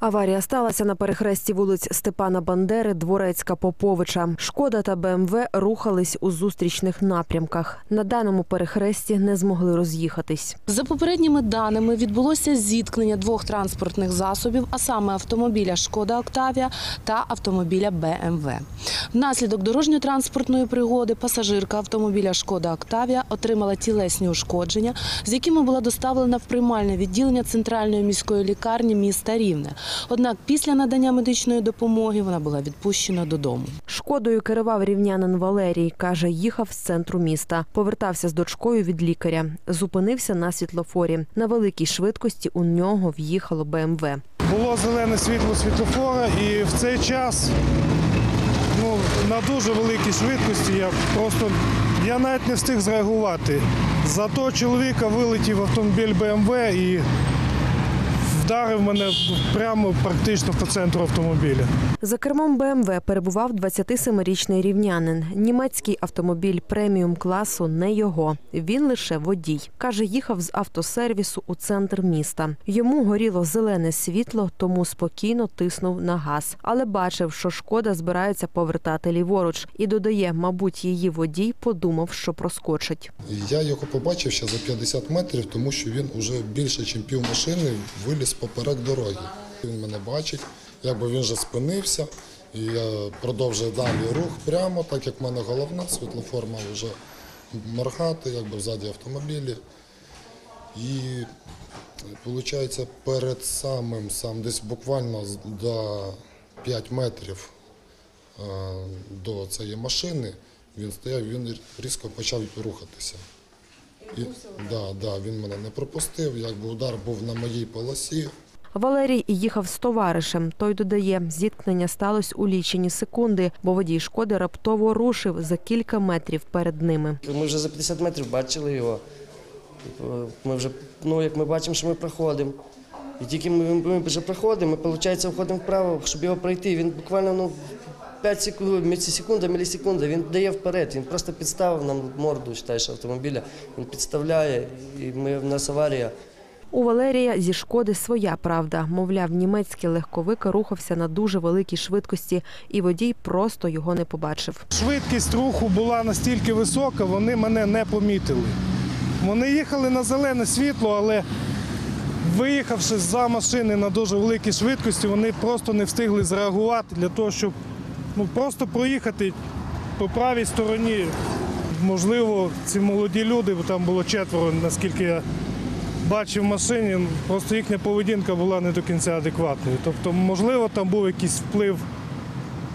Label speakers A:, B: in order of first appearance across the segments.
A: Аварія сталася на перехресті вулиць Степана Бандери, Дворецька, Поповича. Шкода та БМВ рухались у зустрічних напрямках. На даному перехресті не змогли роз'їхатись.
B: За попередніми даними відбулося зіткнення двох транспортних засобів, а саме автомобіля Шкода Октавія та автомобіля БМВ. Внаслідок дорожньо-транспортної пригоди пасажирка автомобіля Шкода Октавія отримала тілесні ушкодження, з якими була доставлена в приймальне відділення центральної міської лікарні міста Рівне. Однак після надання медичної допомоги вона була відпущена додому.
A: Шкодою керував рівнянин Валерій. каже, їхав з центру міста. Повертався з дочкою від лікаря. Зупинився на світлофорі. На великій швидкості у нього в'їхало БМВ.
C: Було зелене світло світлофора, і в цей час ну, на дуже великій швидкості я просто я навіть не встиг зреагувати. Зато чоловіка вилетів автомобіль БМВ і вдарив мене прямо практично по центру автомобіля.
A: За кермом БМВ перебував 27-річний рівнянин. Німецький автомобіль преміум класу не його. Він лише водій. Каже, їхав з автосервісу у центр міста. Йому горіло зелене світло, тому спокійно тиснув на газ. Але бачив, що шкода збирається повертати ліворуч. І додає, мабуть, її водій подумав, що проскочить.
D: Я його побачив ще за 50 метрів, тому що він вже більше, ніж пів машини, виліз поперек дороги. Він мене бачить, якби він вже спинився, і я продовжую далі рух прямо, так як в мене головна, світлофор мав вже моргати, якби взаді автомобілі. І виходить, перед самим, сам десь буквально до 5 метрів е, до цієї машини він стояв, він різко почав рухатися. І, да, да, він мене не пропустив, якби удар був на моїй полосі.
A: Валерій їхав з товаришем. Той додає, зіткнення сталося у лічені секунди, бо водій шкоди раптово рушив за кілька метрів перед ними.
E: Ми вже за 50 метрів бачили його. Типу, Ми вже, ну, як ми бачимо, що ми проходимо. І тільки ми, ми вже проходимо, ми, виходить, входимо вправо, щоб його пройти. Він буквально ну, 5 секунд, мілісекунда, він дає вперед. Він просто підставив нам морду, вважаєш, автомобіля. Він підставляє, і ми, в нас аварія.
A: У Валерія зі шкоди своя правда. Мовляв, німецький легковик рухався на дуже великій швидкості, і водій просто його не побачив.
C: Швидкість руху була настільки висока, вони мене не помітили. Вони їхали на зелене світло, але виїхавши за машини на дуже великій швидкості, вони просто не встигли зреагувати для того, щоб ну, просто проїхати по правій стороні. Можливо, ці молоді люди, бо там було четверо, наскільки я бачив в машині, ну, просто їхня поведінка була не до кінця адекватною. Тобто, можливо, там був якийсь вплив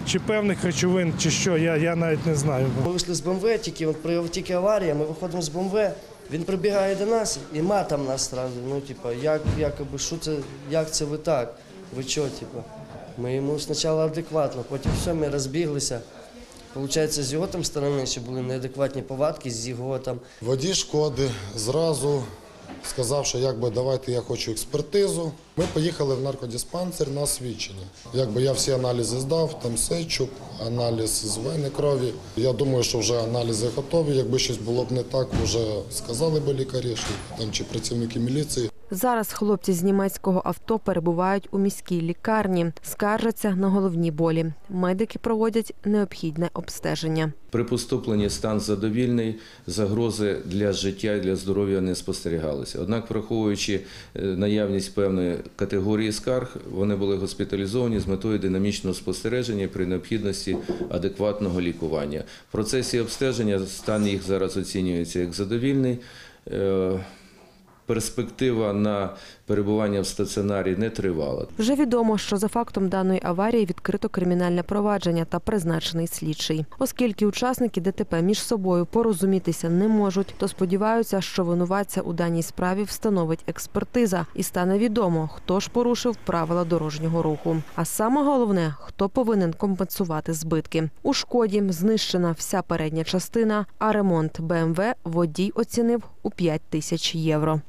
C: чи певних речовин, чи що, я, я навіть не знаю.
E: Ми вийшли з БМВ, тільки, от, тільки аварія, ми виходимо з БМВ, він прибігає до нас і матом нас одразу. Ну, типу, як, якоби, що це, як це ви так? Ви що, типу? Ми йому спочатку адекватно, потім все, ми розбіглися. Получається, з його там сторони ще були неадекватні повадки, з його там.
D: Водій шкоди зразу сказав, що якби давайте я хочу експертизу. Ми поїхали в наркодиспансер на свідчення. Якби я всі аналізи здав, там сечук, аналіз з вени крові. Я думаю, що вже аналізи готові. Якби щось було б не так, вже сказали б лікарі, що там чи працівники міліції.
A: Зараз хлопці з німецького авто перебувають у міській лікарні, скаржаться на головні болі. Медики проводять необхідне обстеження.
F: При поступленні стан задовільний, загрози для життя і для здоров'я не спостерігалися. Однак, враховуючи е, наявність певної категорії скарг, вони були госпіталізовані з метою динамічного спостереження при необхідності адекватного лікування. В процесі обстеження стан їх зараз оцінюється як задовільний. Перспектива на перебування в стаціонарі не тривала.
A: Вже відомо, що за фактом даної аварії відкрито кримінальне провадження та призначений слідчий. Оскільки учасники ДТП між собою порозумітися не можуть, то сподіваються, що винуватця у даній справі встановить експертиза і стане відомо, хто ж порушив правила дорожнього руху. А саме головне, хто повинен компенсувати збитки. У шкоді знищена вся передня частина, а ремонт БМВ водій оцінив у 5 тисяч євро.